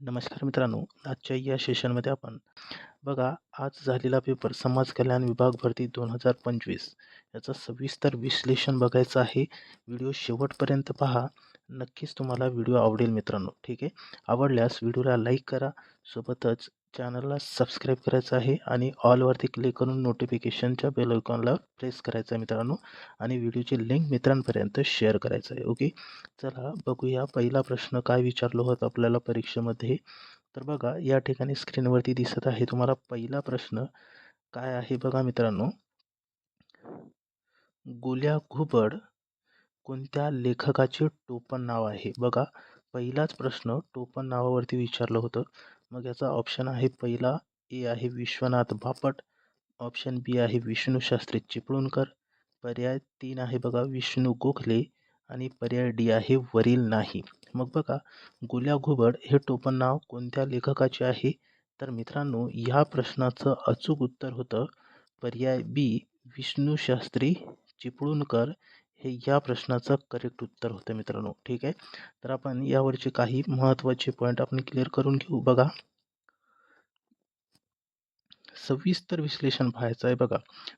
नमस्कार मित्रांनो. आजच्या या सेशनमध्ये आपण बघा आज झालेला पेपर समाज कल्याण विभाग भरती दोन हजार पंचवीस. याचं सविस्तर विश्लेषण बघायचं आहे. व्हिडिओ शेवटपर्यंत पहा. नक्कीच तुम्हाला व्हिडिओ आवडेल मित्रांनो. ठीक आहे? आवडल्यास व्हिडिओला लाईक करा. सोबतच चॅनलला सबस्क्राईब करायचं आहे आणि ऑलवरती क्लिक करून नोटिफिकेशनच्या बेल आयकॉनला प्रेस करायचं आहे मित्रांनो. आणि व्हिडिओची लिंक मित्रांपर्यंत शेअर करायचं आहे ओके? चला बघूया पहिला प्रश्न काय विचारलो होतं आपल्याला परीक्षेमध्ये. तर बघा या ठिकाणी स्क्रीनवरती दिसत आहे तुम्हाला पहिला प्रश्न काय आहे बघा मित्रांनो. गुल्या घुबड कोणत्या लेखकाचे टोपण नाव आहे? बघा पहिलाच प्रश्न टोपण नावावरती विचारलं होतं. मग याचा ऑप्शन आहे पहिला ए आहे विश्वनाथ बापट. ऑप्शन बी आहे विष्णूशास्त्री चिपळूणकर. पर्याय तीन आहे बघा विष्णू गोखले आणि पर्याय डी आहे वरील नाही. मग बघा गुल्या घुबड हे टोपण नाव कोणत्या लेखकाचे आहे? तर मित्रांनो ह्या प्रश्नाचं अचूक उत्तर होतं. पर्याय बी विष्णूशास्त्री चिपळूणकर. हे या प्रश्नाचं करेक्ट उत्तर होतं मित्रांनो. ठीक आहे? तर आपण यावरचे काही महत्त्वाचे पॉईंट आपण क्लिअर करून घेऊ. बघा. सविस्तर विश्लेषण पाहायचं आहे बघा.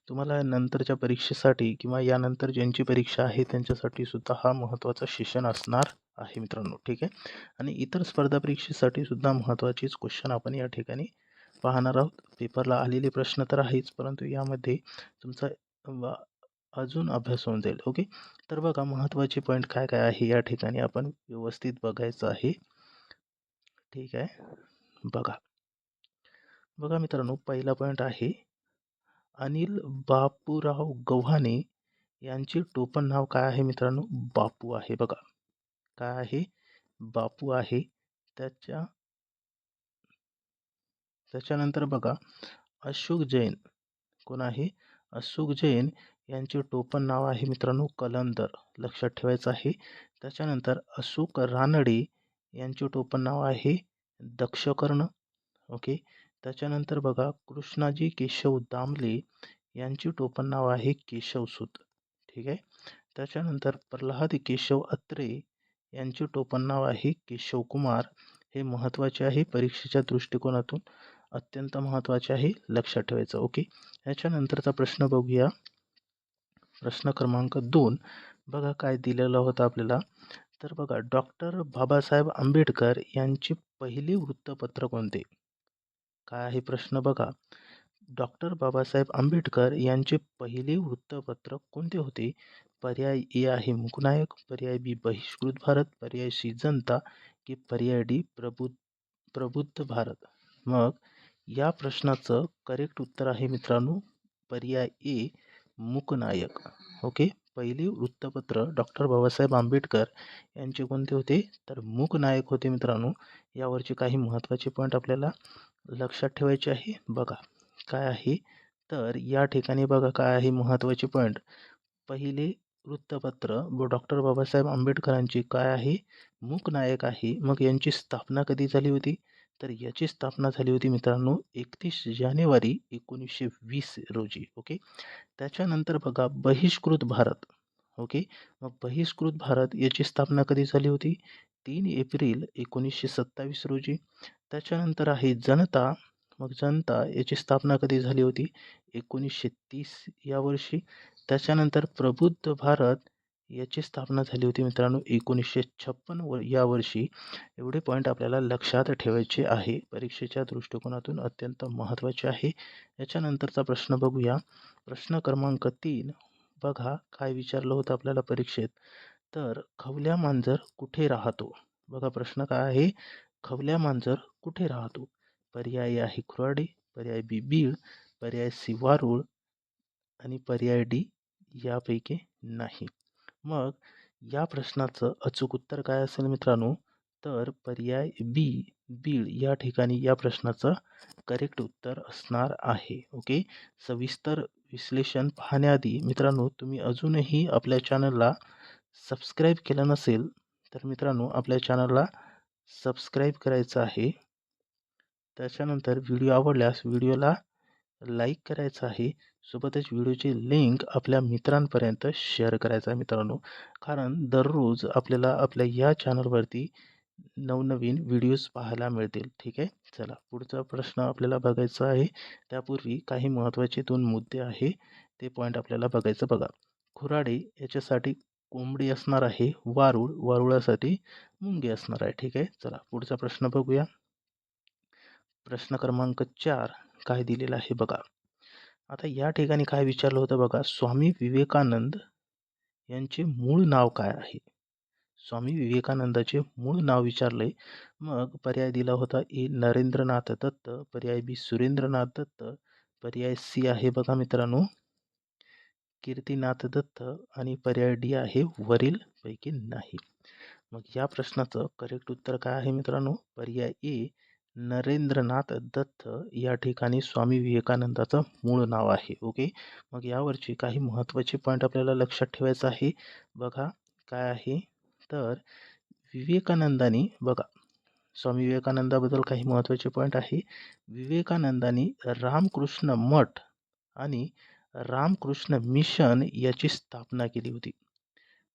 तुम्हाला नंतरच्या परीक्षेसाठी किंवा यानंतर ज्यांची परीक्षा आहे त्यांच्यासाठी सुद्धा हा महत्त्वाचा सेशन असणार आहे मित्रांनो. ठीक आहे? आणि इतर स्पर्धा परीक्षेसाठी सुद्धा महत्त्वाचेच क्वेश्चन आपण या ठिकाणी पाहणार आहोत. पेपरला आलेले प्रश्न तर आहेच परंतु यामध्ये तुमचा अजून अभ्यास होऊन जाईल. ओके तर बघा महत्त्वाचे पॉईंट काय काय आहे? या ठिकाणी आपण व्यवस्थित बघायचं आहे. ठीक आहे? बघा. बघा मित्रांनो पहिला पॉईंट आहे अनिल बापूराव गव्हाणे यांचे टोपण नाव काय आहे मित्रांनो? बापू आहे. बघा. काय आहे? बापू आहे. त्याच्या त्याच्यानंतर बघा अशोक जैन. कोण आहे? अशोक जैन यांचे टोपण नाव आहे मित्रांनो कलंदर. लक्षात ठेवायचं आहे. त्याच्यानंतर अशोक रानडे यांचे टोपण नाव आहे दक्षकर्ण. ओके. त्याच्यानंतर बघा कृष्णाजी केशव दामले यांचे टोपण नाव आहे केशवसूत ठीक आहे? त्याच्यानंतर प्रल्हाद केशव अत्रे यांचे टोपण नाव आहे केशवकुमार हे महत्त्वाचे आहे परीक्षेच्या दृष्टिकोनातून. अत्यंत महत्त्वाचे आहे लक्षात ठेवायचं. ओके? ह्याच्यानंतरचा प्रश्न बघूया. प्रश्न क्रमांक दोन. बघा काय दिलेलं होतं आपल्याला. तर बघा डॉक्टर बाबासाहेब आंबेडकर यांचे पहिले वृत्तपत्र कोणते? काय आहे प्रश्न बघा. डॉक्टर बाबासाहेब आंबेडकर यांचे पहिले वृत्तपत्र कोणते होते? पर्याय ए आहे मुकनायक पर्याय बी बहिष्कृत भारत पर्याय सी जनता की पर्याय डी प्रबुद्ध प्रबुद्ध भारत. मग या प्रश्नाचं करेक्ट उत्तर आहे मित्रांनो पर्याय ए. मुकनायक. ओके? पहिले वृत्तपत्र डॉक्टर बाबासाहेब आंबेडकर यांचे कोणते होते? तर मूकनायक होते मित्रांनो. यावरचे काही महत्त्वाचे पॉईंट आपल्याला लक्षात ठेवायचे आहे. बघा काय आहे? तर या ठिकाणी बघा काय आहे महत्त्वाचे पॉईंट पहिले वृत्तपत्र व डॉक्टर बाबासाहेब आंबेडकरांची काय आहे? मूकनायक आहे. मग यांची स्थापना कधी झाली होती? तर याची स्थापना झाली होती मित्रांनो एकतीस जानेवारी एकोणीसशे वीस रोजी ओके त्याच्यानंतर बघा बहिष्कृत भारत ओके मग बहिष्कृत भारत याची स्थापना कधी झाली होती? तीन एप्रिल एकोणीसशे सत्तावीस रोजी. त्याच्यानंतर आहे जनता मग जनता याची स्थापना कधी झाली होती? एकोणीसशे तीस या वर्षी. त्याच्यानंतर प्रबुद्ध भारत याची स्थापना झाली होती मित्रांनो एकोणीसशे छप्पन व या वर्षी. एवढे पॉईंट आपल्याला लक्षात ठेवायचे आहे. परीक्षेच्या दृष्टिकोनातून अत्यंत महत्त्वाचे आहे. याच्यानंतरचा प्रश्न बघूया. प्रश्न क्रमांक तीन. बघा काय विचारलं होतं आपल्याला परीक्षेत? तर खवल्या मांजर कुठे राहतो? बघा प्रश्न काय आहे? खवल्या मांजर कुठे राहतो? पर्याय आहे खुराडी पर्याय बी बीड पर्याय सी वारुळ आणि पर्याय डी यापैकी नाही. मग या प्रश्नाचं अचूक उत्तर काय असेल मित्रांनो? तर पर्याय बी बीड या ठिकाणी या प्रश्नाचं करेक्ट उत्तर असणार आहे. ओके सविस्तर विश्लेषण पाहण्याआधी मित्रांनो तुम्ही अजूनही आपल्या चॅनलला सबस्क्राईब केलं नसेल तर मित्रांनो आपल्या चॅनलला सबस्क्राईब करायचं आहे. त्याच्यानंतर व्हिडिओ आवडल्यास व्हिडिओला लाईक करायचं आहे. सोबतच व्हिडिओची लिंक आपल्या मित्रांपर्यंत शेअर करायचा आहे मित्रांनो. कारण दररोज आपल्याला आपल्या या चॅनलवरती नवनवीन व्हिडिओज पाहायला मिळतील. ठीक आहे? चला पुढचा प्रश्न आपल्याला बघायचा आहे. त्यापूर्वी काही महत्त्वाचे दोन मुद्दे आहे. ते पॉईंट आपल्याला बघायचं बघा. खुराडे याच्यासाठी कोंबडी असणार आहे. वारुळ वारुळासाठी मुंगी असणार आहे. ठीक आहे? चला पुढचा प्रश्न बघूया. प्रश्न क्रमांक चार काय दिलेला आहे बघा. आता या ठिकाणी काय विचारलं होतं बघा स्वामी विवेकानंद यांचे मूळ नाव काय आहे? स्वामी विवेकानंदाचे मूळ नाव विचारले मग पर्याय दिला होता ए नरेंद्रनाथ दत्त पर्याय बी सुरेंद्रनाथ दत्त पर्याय सी आहे बघा मित्रांनो कीर्तीनाथ दत्त आणि पर्याय डी आहे वरील पैकी नाही. मग या प्रश्नाचं करेक्ट उत्तर काय आहे मित्रांनो? पर्याय ए नरेंद्रनाथ दत्त या ठिकाणी स्वामी विवेकानंदाचं मूळ नाव आहे. ओके? मग यावरची काही महत्त्वाचे पॉईंट आपल्याला लक्षात ठेवायचं आहे. बघा काय आहे? तर विवेकानंदानी बघा स्वामी विवेकानंदाबद्दल काही महत्त्वाचे पॉईंट आहे. विवेकानंदानी रामकृष्ण मठ आणि रामकृष्ण मिशन याची स्थापना केली होती.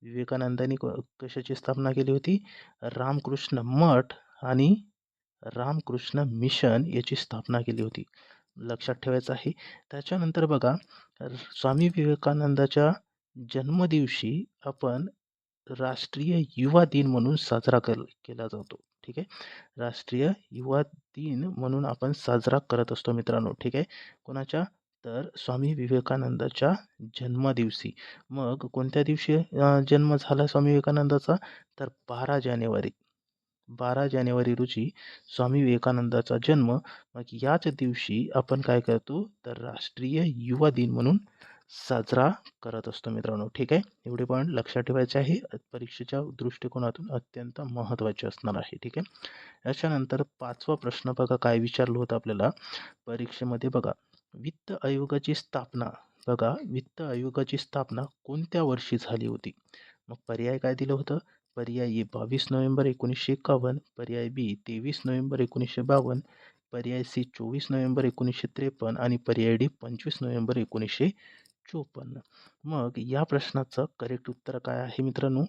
विवेकानंदाने कशाची स्थापना केली होती? रामकृष्ण मठ आणि रामकृष्ण मिशन याची स्थापना केली होती. लक्षात ठेवायचं आहे. त्याच्यानंतर बघा स्वामी विवेकानंदाच्या जन्मदिवशी आपण राष्ट्रीय युवा दिन म्हणून साजरा कर केला जातो. ठीक आहे? राष्ट्रीय युवा दिन म्हणून आपण साजरा करत असतो मित्रांनो. ठीक आहे? कोणाच्या? तर स्वामी विवेकानंदाच्या जन्मदिवशी. मग कोणत्या दिवशी जन्म झाला स्वामी विवेकानंदाचा? तर बारा जानेवारी. बारा जानेवारी रोजी स्वामी विवेकानंदाचा जन्म. मग याच दिवशी आपण काय करतो? तर राष्ट्रीय युवा दिन म्हणून साजरा करत असतो मित्रांनो. ठीक आहे? एवढे पॉईंट लक्षात ठेवायचे आहे. परीक्षेच्या दृष्टिकोनातून अत्यंत महत्त्वाचे असणार आहे. ठीक आहे? याच्यानंतर पाचवा प्रश्न बघा. काय विचारलं होतं आपल्याला? परीक्षेमध्ये बघा. वित्त आयोगाची स्थापना. बघा. वित्त आयोगाची स्थापना कोणत्या वर्षी झाली होती? मग पर्याय काय दिलं होतं? पर्याय ए बावीस नोव्हेंबर एकोणीसशे एकावन्न पर्याय बी तेवीस नोव्हेंबर एकोणीसशे बावन्न पर्याय सी चोवीस नोव्हेंबर एकोणीसशे त्रेपन्न आणि पर्याय डी पंचवीस नोव्हेंबर एकोणीसशे चोपन्न. मग या प्रश्नाचं करेक्ट उत्तर काय आहे मित्रांनो?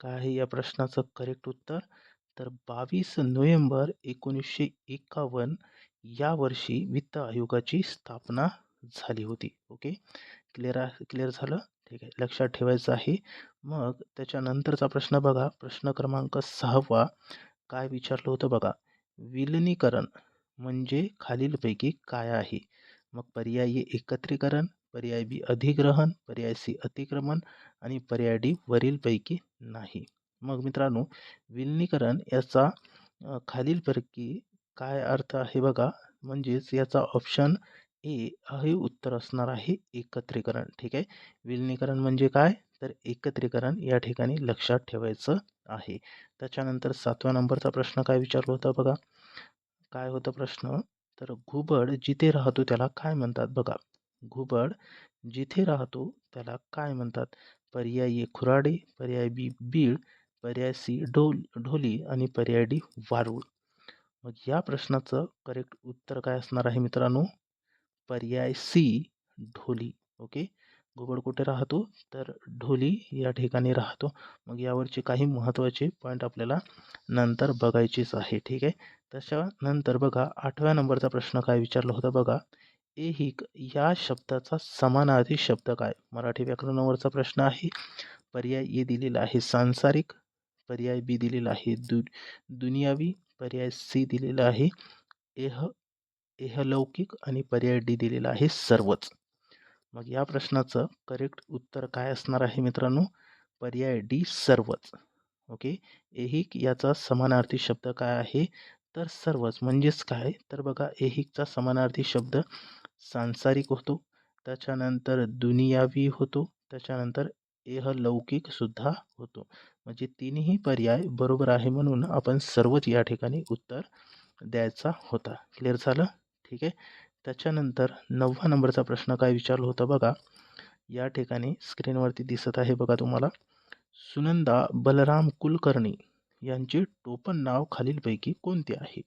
काय आहे या प्रश्नाचं करेक्ट उत्तर? तर बावीस नोव्हेंबर एकोणीसशे एकावन्न या वर्षी वित्त आयोगाची स्थापना झाली होती ओके? क्लिअर क्लिअर झालं. ठीक आहे. लक्षात ठेवायचं आहे. मग त्याच्यानंतरचा प्रश्न बघा. प्रश्न क्रमांक सहावा. काय विचारलं होतं बघा. विलिनीकरण म्हणजे खालीलपैकी काय आहे? मग पर्याय एकत्रीकरण पर्याय बी अधिग्रहण पर्याय सी अतिक्रमण आणि पर्याय डी वरीलपैकी नाही. मग मित्रांनो विलिनीकरण याचा खालीलपैकी काय अर्थ आहे बघा. म्हणजेच याचा ऑप्शन ए हे उत्तर असणार आहे एकत्रीकरण ठीक आहे? विलिनीकरण म्हणजे काय? तर एकत्रीकरण या ठिकाणी लक्षात ठेवायचं आहे. त्याच्यानंतर सातव्या नंबरचा प्रश्न काय विचारला होता बघा? काय होतं प्रश्न? तर घुबड जिथे राहतो त्याला काय म्हणतात बघा? घुबड जिथे राहतो त्याला काय म्हणतात? पर्याय ए खुराडे पर्याय बी बीळ पर्याय सी ढोल ढोली आणि पर्याय डी वारूळ. मग या प्रश्नाचं करेक्ट उत्तर काय असणार आहे मित्रांनो? पर्याय सी ढोली. ओके? घुबड कुठे राहतो? तर ढोली या ठिकाणी राहतो. मग यावरचे काही महत्त्वाचे पॉईंट आपल्याला नंतर बघायचेच आहे. ठीक आहे? त्याच्यानंतर बघा आठव्या नंबरचा प्रश्न काय विचारला होता बघा? एहिक या शब्दाचा समानार्थी शब्द काय? मराठी व्याकरणावरचा प्रश्न आहे. पर्याय ए दिलेला आहे. सांसारिक पर्याय बी दिलेला आहे. दु दुनियावी पर्याय सी दिलेला आहे. एह एहलौकिक आणि पर्याय डी दिलेला आहे सर्वच. मग या प्रश्नाचं करेक्ट उत्तर काय असणार आहे मित्रांनो? पर्याय डी सर्वच. ओके? एहिक याचा समानार्थी शब्द काय आहे? तर सर्वच. म्हणजेच काय? तर बघा एहिकचा समानार्थी शब्द सांसारिक होतो त्याच्यानंतर दुनियावी होतो त्याच्यानंतर एहलौकिकसुद्धा होतो. म्हणजे तिन्ही पर्याय बरोबर आहे म्हणून आपण सर्वच या ठिकाणी उत्तर द्यायचा होता. क्लिअर झालं? ठीक आहे? त्याच्यानंतर नववा नंबरचा प्रश्न काय विचारला होता बघा? या ठिकाणी स्क्रीनवरती दिसत आहे बघा तुम्हाला. सुनंदा बलराम कुलकर्णी यांचे टोपण नाव खालीलपैकी कोणते आहे?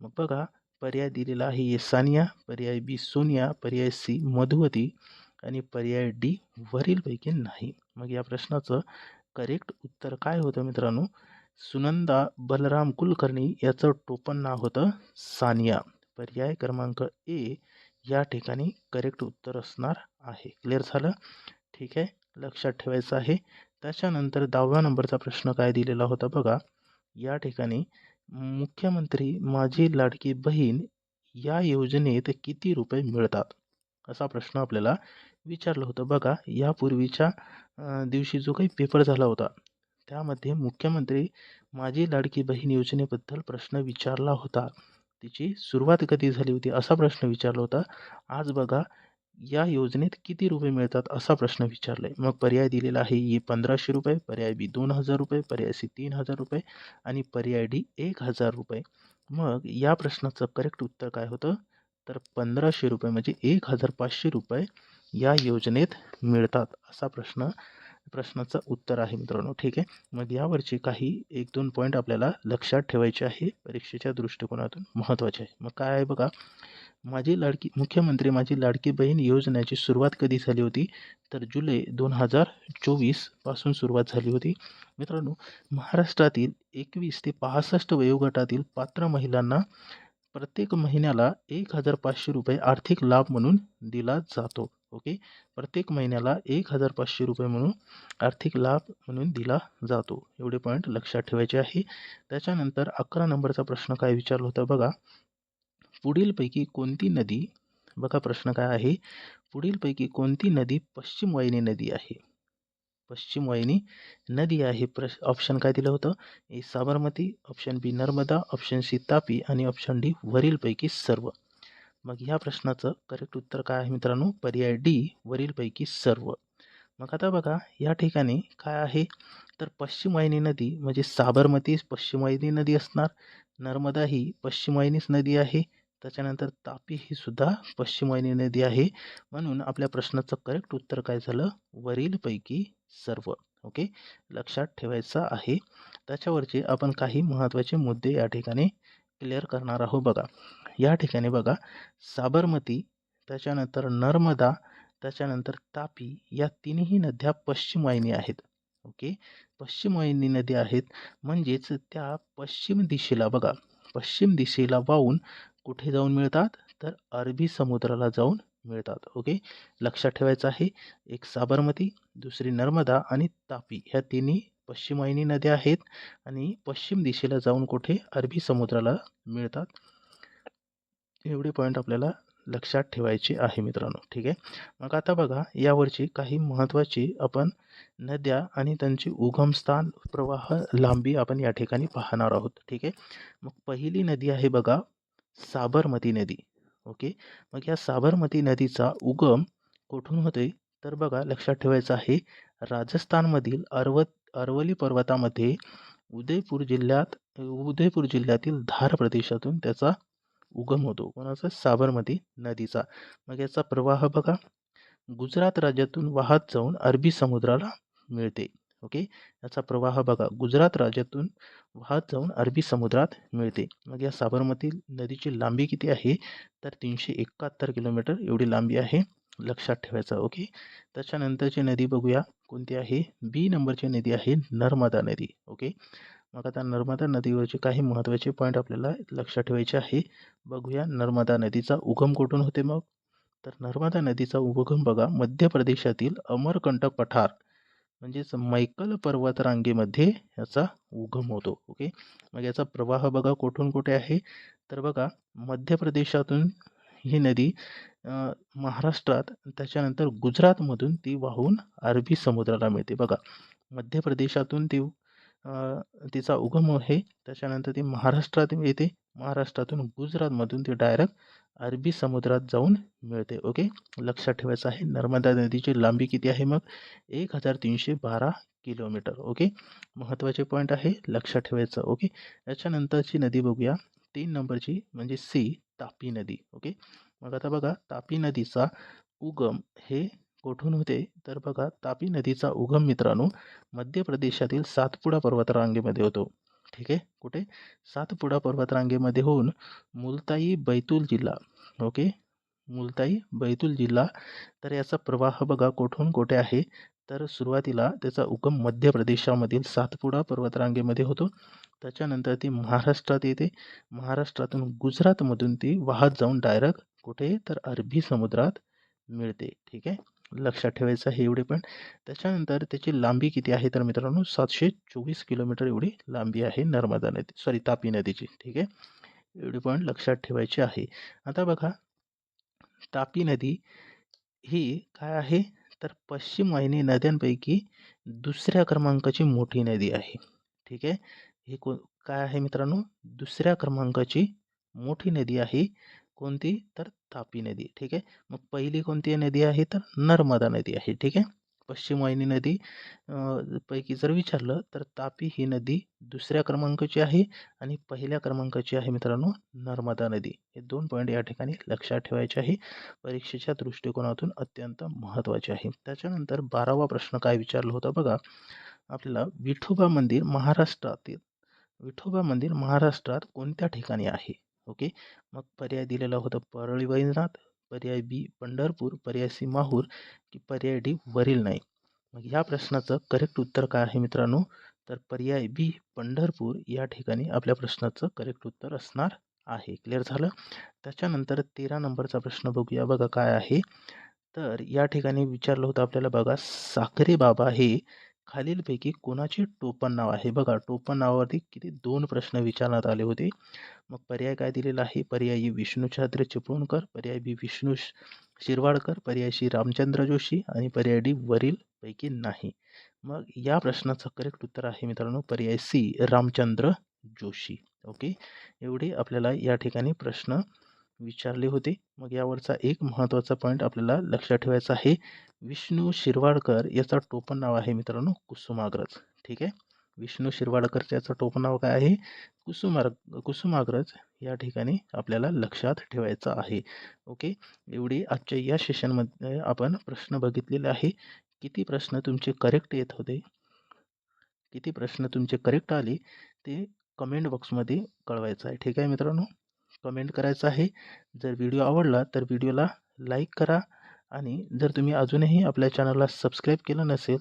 मग बघा पर्याय दिलेला आहे ए सानिया पर्याय बी सोनिया पर्याय सी मधुवती आणि पर्याय डी वरीलपैकी नाही. मग या प्रश्नाचं करेक्ट उत्तर काय होतं मित्रांनो? सुनंदा बलराम कुलकर्णी याचं टोपण नाव होतं सानिया. पर्याय क्रमांक ए या ठिकाणी करेक्ट उत्तर असणार आहे. क्लिअर झालं? ठीक आहे. लक्षात ठेवायचं आहे. त्याच्यानंतर दहाव्या नंबरचा प्रश्न काय दिलेला होता बघा. या ठिकाणी मुख्यमंत्री माझी लाडकी बहीण या योजनेत किती रुपये मिळतात? असा प्रश्न आपल्याला विचारलं होतं बघा. यापूर्वीच्या दिवशी जो काही पेपर झाला होता त्यामध्ये मुख्यमंत्री माझी लाडकी बहीण योजनेबद्दल प्रश्न विचारला होता. तिची सुरुवात कधी झाली होती असा प्रश्न विचारला होता. आज बघा या योजनेत किती रुपये मिळतात असा प्रश्न विचारला आहे मग पर्याय दिलेला आहे ए पंधराशे रुपये पर्याय बी दोन हजार रुपये पर्याय सी तीन हजार रुपये आणि पर्याय डी एक हजार रुपये. मग या प्रश्नाचं करेक्ट उत्तर काय होतं? तर पंधराशे रुपये म्हणजे एक हजार पाचशे रुपये या योजनेत मिळतात असा प्रश्न प्रश्नाचं उत्तर आहे मित्रांनो. ठीक आहे? मग यावरचे काही एक दोन पॉईंट आपल्याला लक्षात ठेवायचे आहे. परीक्षेच्या दृष्टिकोनातून महत्त्वाचे आहे. मग काय आहे बघा माझी लाडकी मुख्यमंत्री माझी लाडकी बहीण योजनेची सुरुवात कधी झाली होती? तर जुलै दोन हजार चोवीसपासून सुरुवात झाली होती. मित्रांनो महाराष्ट्रातील एकवीस ते पासष्ट वयोगटातील पात्र महिलांना प्रत्येक महिन्याला एक हजार पाचशे रुपये आर्थिक लाभ म्हणून दिला जातो. ओके? प्रत्येक महिन्याला एक हजार पाचशे रुपये म्हणून आर्थिक लाभ म्हणून दिला जातो. एवढे पॉईंट लक्षात ठेवायचे आहे. त्याच्यानंतर अकरा नंबरचा प्रश्न काय विचारला होता बघा. पुढीलपैकी कोणती नदी बघा प्रश्न काय आहे. पुढीलपैकी कोणती नदी पश्चिम वाहिनी नदी आहे? पश्चिम वाहिनी नदी आहे. प्रश ऑप्शन काय दिलं होतं? A Sabarmati option B Narmada option C Tapi आणि ऑप्शन डी वरीलपैकी सर्व. मग ह्या प्रश्नाचं करेक्ट उत्तर काय आहे मित्रांनो? पर्याय डी वरीलपैकी सर्व. मग आता बघा या ठिकाणी काय आहे? तर पश्चिमवाहिनी नदी म्हणजे साबरमती पश्चिमवाहिनी नदी असणार. नर्मदा ही पश्चिमवाहिनीच नदी आहे. त्याच्यानंतर तापी ही सुद्धा पश्चिमवाहिनी नदी आहे. म्हणून आपल्या प्रश्नाचं करेक्ट उत्तर काय झालं? वरीलपैकी सर्व. ओके लक्षात ठेवायचं आहे. त्याच्यावरचे आपण काही महत्त्वाचे मुद्दे या ठिकाणी क्लिअर करणार आहोत बघा. या ठिकाणी बघा साबरमती त्याच्यानंतर नर्मदा त्याच्यानंतर तापी या तिन्ही नद्या पश्चिम वाहिनी आहेत. ओके? पश्चिम वाहिनी नद्या आहेत. म्हणजेच त्या पश्चिम दिशेला बघा पश्चिम दिशेला वाहून कुठे जाऊन मिळतात? तर अरबी समुद्राला जाऊन मिळतात. ओके? लक्षात ठेवायचं आहे एक साबरमती दुसरी नर्मदा आणि तापी ह्या तिन्ही पश्चिम वाहिनी नद्या आहेत आणि पश्चिम दिशेला जाऊन कुठे अरबी समुद्राला मिळतात? एवढे पॉईंट आपल्याला लक्षात ठेवायची आहे मित्रांनो. ठीक आहे? मग आता बघा यावरची काही महत्त्वाची आपण नद्या आणि त्यांची उगमस्थान प्रवाह लांबी आपण या ठिकाणी पाहणार आहोत. ठीक आहे? मग पहिली नदी आहे बघा साबरमती नदी. ओके? मग या साबरमती नदीचा उगम कुठून होते तर बघा लक्षात ठेवायचं आहे राजस्थानमधील अरवत अरवली पर्वतामध्ये उदयपूर जिल्ह्यात उदयपूर जिल्ह्यातील धार प्रदेशातून त्याचा उगम होतो. कोणाचा? साबरमती नदीचा. मग याचा प्रवाह बघा. गुजरात राज्यातून वाहत जाऊन अरबी समुद्राला मिळते. ओके? याचा प्रवाह बघा. गुजरात राज्यातून वाहत जाऊन अरबी समुद्रात मिळते. मग या साबरमती नदीची लांबी किती आहे? तर तीनशे एकाहत्तर किलोमीटर एवढी लांबी आहे. लक्षात ठेवायचं. ओके? त्याच्यानंतरची नदी बघूया. कोणती आहे? बी नंबरची नदी आहे नर्मदा नदी. ओके? मग आता नर्मदा नदीवरचे काही महत्त्वाचे पॉईंट आपल्याला लक्षात ठेवायचे आहे. बघूया नर्मदा नदीचा उगम कुठून होते मग? तर नर्मदा नदीचा उगम बघा मध्य प्रदेशातील अमरकंटक पठार म्हणजेच मैकल पर्वतरांगेमध्ये याचा उगम होतो. ओके मग याचा प्रवाह बघा कुठून कुठे आहे? तर बघा मध्य प्रदेशातून ही नदी महाराष्ट्रात त्याच्यानंतर गुजरातमधून ती वाहून अरबी समुद्राला मिळते. बघा मध्य प्रदेशातून ती तिचा उगम आहे. त्याच्यानंतर ती महाराष्ट्रात येते. महाराष्ट्रातून गुजरातमधून ती डायरेक्ट अरबी समुद्रात जाऊन मिळते. ओके लक्षात ठेवायचं आहे. नर्मदा नदीची लांबी किती आहे मग? एक हजार तीनशे बारा किलोमीटर. ओके महत्त्वाचे पॉईंट आहे. लक्षात ठेवायचं. ओके याच्यानंतरची नदी बघूया. तीन नंबरची म्हणजे सी तापी नदी. ओके मग आता बघा तापी नदीचा उगम हे कोठून होते? तर बघा तापी नदीचा उगम मित्रांनो मध्य प्रदेशातील सातपुडा पर्वतरांगेमध्ये होतो. ठीक आहे? कुठे? सातपुडा पर्वतरांगेमध्ये होऊन मुलताई बैतूल जिल्हा. ओके? मुलताई बैतूल जिल्हा. तर याचा प्रवाह बघा कोठून कोठे आहे? तर सुरुवातीला त्याचा उगम मध्य प्रदेशामधील सातपुडा पर्वतरांगेमध्ये होतो. त्याच्यानंतर ती महाराष्ट्रात येते. महाराष्ट्रातून गुजरातमधून ती वाहत जाऊन डायरेक्ट कुठे? तर अरबी समुद्रात मिळते. ठीक आहे? लक्षात ठेवायचं आहे एवढे पण. त्याच्यानंतर त्याची लांबी किती आहे तर मित्रांनो सातशे चोवीस किलोमीटर एवढी लांबी आहे नर्मदा नदी सॉरी तापी नदीची ठीक आहे? एवढी पण लक्षात ठेवायची आहे. आता बघा तापी नदी ही काय आहे? तर पश्चिम वाहिनी नद्यांपैकी दुसऱ्या क्रमांकाची मोठी नदी आहे ठीक आहे? ही को काय आहे मित्रांनो? दुसऱ्या क्रमांकाची मोठी नदी आहे. कोणती? तर तापी नदी ठीक आहे? मग पहिली कोणती नदी आहे? तर नर्मदा नदी आहे ठीक आहे? पश्चिम वाहिनी नदी पैकी जर विचारलं तर तापी ही नदी दुसऱ्या क्रमांकाची आहे आणि पहिल्या क्रमांकाची आहे मित्रांनो नर्मदा नदी. हे दोन पॉईंट या ठिकाणी लक्षात ठेवायचे आहे. परीक्षेच्या दृष्टिकोनातून अत्यंत महत्त्वाचे आहे. त्याच्यानंतर बारावा प्रश्न काय विचारला होता बघा? आपल्याला विठोबा मंदिर महाराष्ट्रातील विठोबा मंदिर महाराष्ट्रात कोणत्या ठिकाणी आहे? ओके? मग पर्याय दिलेला होता परळी वैजनाथ पर्याय बी पंढरपूर पर्याय सी माहूर की पर्याय डी वरील नाही मग ह्या प्रश्नाचं करेक्ट उत्तर काय आहे मित्रांनो? तर पर्याय बी पंढरपूर या ठिकाणी आपल्या प्रश्नाचं करेक्ट उत्तर असणार आहे. क्लिअर झालं? त्याच्यानंतर तेरा नंबरचा प्रश्न बघूया. बघा काय आहे? तर या ठिकाणी विचारलं होतं आपल्याला बघा साखरे बाबा हे खालीलपैकी कोणाचे टोपण नाव आहे? बघा टोपण नावावरती किती दोन प्रश्न विचारण्यात आले होते. मग पर्याय काय दिलेला आहे? पर्यायी विष्णुचाद्र चिपळूणकर पर्याय बी विष्णू शिरवाडकर पर्याय शी रामचंद्र जोशी आणि पर्याय डी वरील पैकी नाही. मग या प्रश्नाचं करेक्ट उत्तर आहे मित्रांनो पर्याय सी रामचंद्र जोशी. ओके? एवढे आपल्याला या ठिकाणी प्रश्न विचारले होते. मग यावरचा एक महत्त्वाचा पॉईंट आपल्याला लक्षात ठेवायचा आहे. विष्णू शिरवाडकर याचा टोपण नाव आहे मित्रांनो कुसुमाग्रज. ठीक आहे? विष्णू शिरवाडकर याचं टोपण नाव काय आहे? कुसुमार कुसुमाग्रज या ठिकाणी आपल्याला लक्षात ठेवायचं आहे. ओके? एवढी आजच्या या सेशनमध्ये आपण प्रश्न बघितलेले आहे. किती प्रश्न तुमचे करेक्ट येत होते? किती प्रश्न तुमचे करेक्ट आले? ते कमेंट बॉक्समध्ये कळवायचं आहे. ठीक आहे मित्रांनो? कमेंट करायचं आहे. जर व्हिडिओ आवडला तर व्हिडिओला लाईक करा. आणि जर तुम्ही अजूनही आपल्या चॅनलला सबस्क्राईब केलं नसेल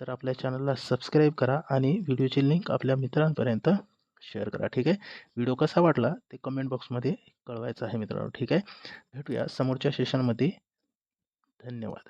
तर आपल्या चॅनलला सबस्क्राईब करा आणि व्हिडिओची लिंक आपल्या मित्रांपर्यंत शेअर करा ठीक आहे? व्हिडिओ कसा वाटला ते कमेंट बॉक्समध्ये कळवायचं आहे मित्रांनो ठीक आहे? भेटूया समोरच्या सेशनमध्ये धन्यवाद.